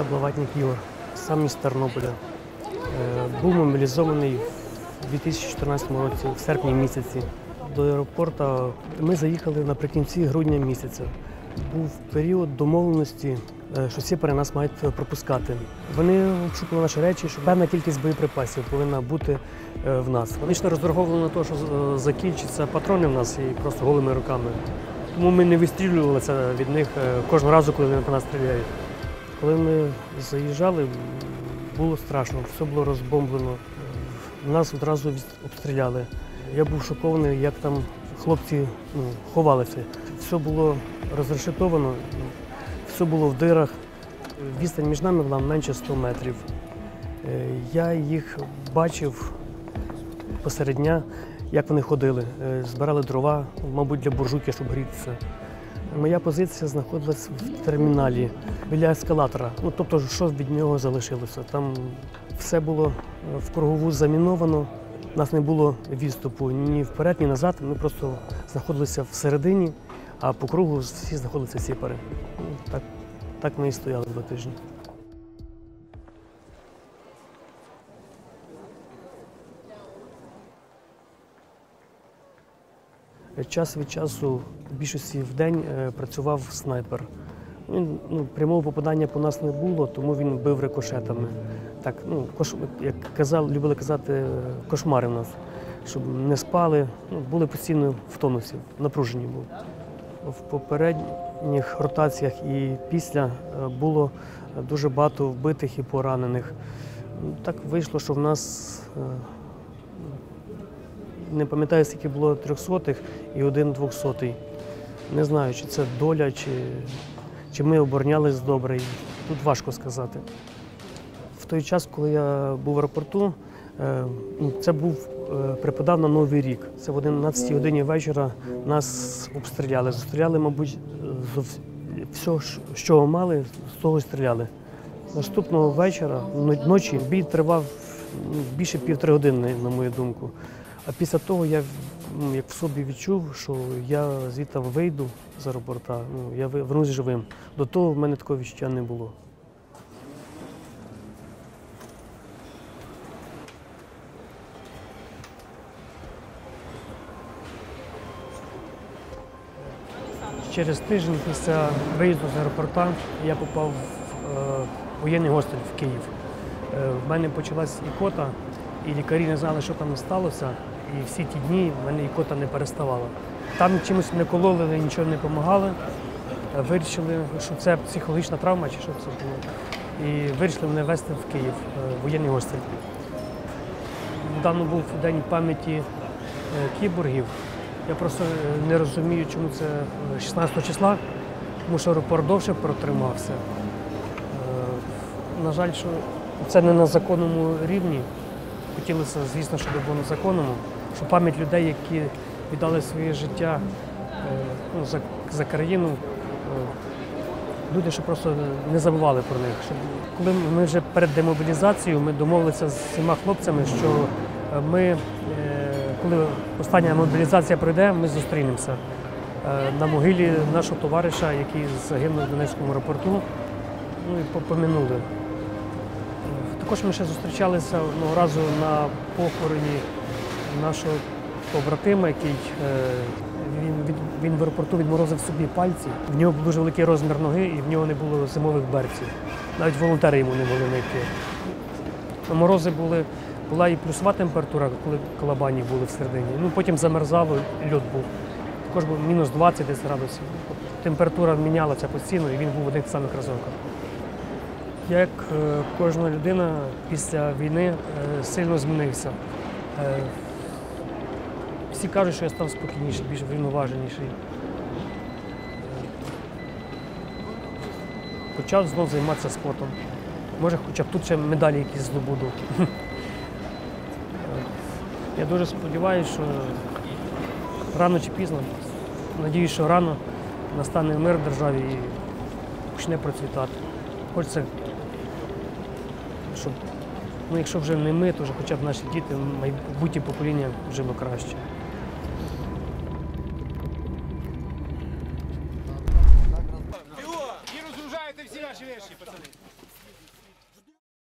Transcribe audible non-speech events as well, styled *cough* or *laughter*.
Я Блаватник Ігор, сам із Тернополя. Е, Був мобілізований в 2014 році, в серпні місяці. До аеропорту ми заїхали наприкінці грудня місяця. Був період домовленості, е, що сіпари нас мають пропускати. Вони обшукали наші речі, що певна кількість боєприпасів повинна бути е, в нас. Вони ж розраховували на те, що закінчаться патрони в нас і просто голими руками. Тому ми не вистрілювалися від них кожного разу, коли вони по нас стріляють. Коли ми заїжджали, було страшно, все було розбомблено. Нас одразу обстріляли. Я був шокований, як там хлопці ну, ховалися. Все було розрешетовано, все було в дирах. Відстань між нами була менше 100 метрів. Е, Я їх бачив посеред дня, як вони ходили, Е, збирали дрова, мабуть, для буржуйки, щоб грітися. Моя позиція знаходилась в терміналі біля ескалатора. Ну, тобто, що від нього залишилося. Там все було е, в кругову заміновано. У нас не було відступу ні вперед, ні назад. Ми просто знаходилися всередині, а по кругу всі знаходилися сіпари. Ну, так, так ми і стояли два тижні. Час від часу в більшості в день е, працював снайпер. Він ну, прямого попадання по нас не було, тому він бив рикошетами. Так, ну, кош, як казав, любили казати, е, кошмари в нас, щоб не спали, ну, були постійно в тонусі, напружені були. В попередніх ротаціях і після е, було дуже багато вбитих і поранених. Ну, Так вийшло, що в нас не пам'ятаю, скільки було трьохсотих і один двохсотий. Не знаю, чи це доля, чи, чи ми оборонялись добре. Тут важко сказати. В той час, коли я був в аеропорту, е, ну, це був е, припадав на Новий рік. Це в 11 годині вечора нас обстріляли. Застріляли, мабуть, з вс- все, що- мали, з того стріляли. Наступного вечора, ночі, бій тривав ну, більше півтори години, на мою думку. А після того я ну, як в собі відчув, що я звідти вийду з аеропорта, ну, я вернусь живим. До того в мене такого відчуття не було. Через тиждень після виїзду з аеропорта я попав в е, воєнний госпіталь в Київ. Е, в мене почалась ікота, і лікарі не знали, що там сталося. І всі ті дні в мене ікота не переставала. Там чимось не кололи, нічого не допомагали. Е, Вирішили, що це психологічна травма чи що це було. І вирішили мене везти в Київ, е, в воєнний госпіталь. Недавно був день пам'яті е, кіборгів. Я просто не розумію, чому це е, 16 числа, тому що аеропорт довше протримався. На жаль, що це не на законному рівні. Хотілося, звісно, щоб було на законному, щоб пам'ять людей, які віддали своє життя е, ну, за, за країну, е, люди, щоб просто не забували про них. Щоб, коли ми вже перед демобілізацією, ми домовилися з всіма хлопцями, що е, ми, коли остання мобілізація пройде, ми зустрінемося на могилі нашого товариша, який загинув в Донецькому аеропорту. Ну і попоминули. Також ми ще зустрічалися одного разу на похороні нашого побратима, який е, він, від, він в аеропорту відморозив собі пальці. В нього був дуже великий розмір ноги і в нього не було зимових берців. Навіть волонтери йому не могли знайти. Морози були, була і плюсова температура, коли колобані були всередині. Ну, потім замерзало, льод був. Також був мінус 20 десь градусів. Температура мінялася постійно і він був в одних самих кросовках. Як е, кожна людина після війни е, сильно змінився. Всі кажуть, що я став спокійніший, більш врівноваженіший. Почав знову займатися спортом. Може, хоча б тут ще медалі якісь здобуду. *laughs* Я дуже сподіваюся, що рано чи пізно, надіюсь, що рано настане мир в державі і почне процвітати. Хочеться, щоб, ну якщо вже не ми, то вже хоча б наші діти, майбутнє покоління жило краще. пацани.